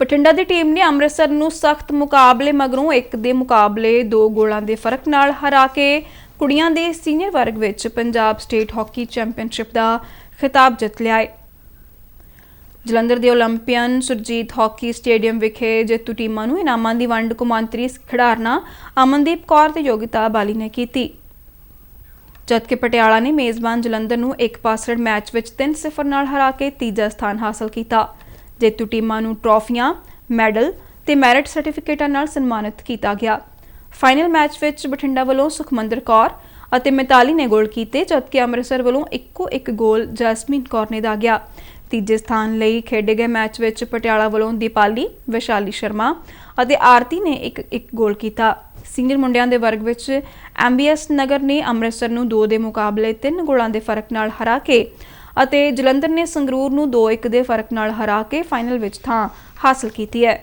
ਬਠਿੰਡਾ ਦੀ team ਨੇ ਅੰਮ੍ਰਿਤਸਰ ਨੂੰ ਸਖਤ ਮੁਕਾਬਲੇ ਮਗਰੋਂ ਇੱਕ ਦੇ ਮੁਕਾਬਲੇ ਦੋ ਗੋਲਾਂ ਦੇ ਫ਼ਰਕ ਨਾਲ ਹਰਾ ਕੇ ਕੁੜੀਆਂ ਦੇ ਸੀਨੀਅਰ ਵਰਗ ਵਿੱਚ ਪੰਜਾਬ ਸਟੇਟ ਹਾਕੀ ਚੈਂਪੀਅਨਸ਼ਿਪ ਦਾ ਖਿਤਾਬ ਜਿੱਤ ਲਿਆ ਹੈ। ਜਲੰਧਰ ਦੇ 올림픽ਨ ਸੁਰਜੀਤ ਹਾਕੀ ਸਟੇਡੀਅਮ ਵਿਖੇ ਜੇਤੂ ਟੀਮਾਂ ਨੂੰ ਇਨਾਮਾਂ ਦੀ ਵੰਡ ਕੌਮਾਂਤਰੀ ਖਿਡਾਰਨਾ ਅਮਨਦੀਪ ਕੌਰ ਤੇ ਯੋਗਿਤਾ ਬਾਲੀ ਨੇ ਕੀਤੀ। ਜਦਕਿ ਪਟਿਆਲਾ ਨੇ ਮੇਜ਼ਬਾਨ ਜਲੰਧਰ ਨੂੰ ਇੱਕ ਪਾਸੜ ਮੈਚ ਵਿੱਚ 3-0 ਨਾਲ ਹਰਾ ਕੇ ਤੀਜਾ ਸਥਾਨ ਹਾਸਲ ਕੀਤਾ। ਜੇਤੂ ਟੀਮਾਂ ਨੂੰ ਟਰੋਫੀਆਂ, ਮੈਡਲ ਤੇ ਮੈਰਿਟ ਸਰਟੀਫਿਕੇਟਾਂ ਨਾਲ ਸਨਮਾਨਿਤ ਕੀਤਾ ਗਿਆ। ਫਾਈਨਲ ਮੈਚ ਵਿੱਚ ਬਠਿੰਡਾ ਵੱਲੋਂ ਸੁਖਮੰਦਰ ਕੌਰ ਅਤੇ ਮਿਤਾਲੀ ਨੇ ਗੋਲ ਕੀਤੇ, ਜਦਕਿ ਅੰਮ੍ਰਿਤਸਰ ਵੱਲੋਂ ਇੱਕੋ ਇੱਕ ਗੋਲ ਜੈਸਮੀਨ ਕੌਰ ਨੇ ਦਾਗਿਆ। ਤੀਜੇ ਸਥਾਨ ਲਈ ਖੇਡੇ ਗਏ ਮੈਚ ਵਿੱਚ ਪਟਿਆਲਾ ਵੱਲੋਂ ਦੀਪਾਲੀ, ਵਿਸ਼ਾਲੀ ਸ਼ਰਮਾ ਅਤੇ ਆਰਤੀ ਨੇ ਇੱਕ ਇੱਕ ਗੋਲ ਕੀਤਾ। ਸੀਨੀਅਰ ਮੁੰਡਿਆਂ ਦੇ ਵਰਗ ਵਿੱਚ ਐਮਬੀਐਸ ਨਗਰ ਨੇ ਅੰਮ੍ਰਿਤਸਰ ਨੂੰ 2 ਦੇ ਮੁਕਾਬਲੇ 3 ਗੋਲਾਂ ਦੇ ਫ਼ਰਕ ਨਾਲ ਹਰਾ ਕੇ ਅਤੇ ਜਲੰਧਰ ਨੇ ਸੰਗਰੂਰ ਨੂੰ 2-1 ਦੇ ਫ਼ਰਕ ਨਾਲ ਹਰਾ ਕੇ ਫਾਈਨਲ ਵਿੱਚ ਥਾਂ ਹਾਸਲ ਕੀਤੀ ਹੈ।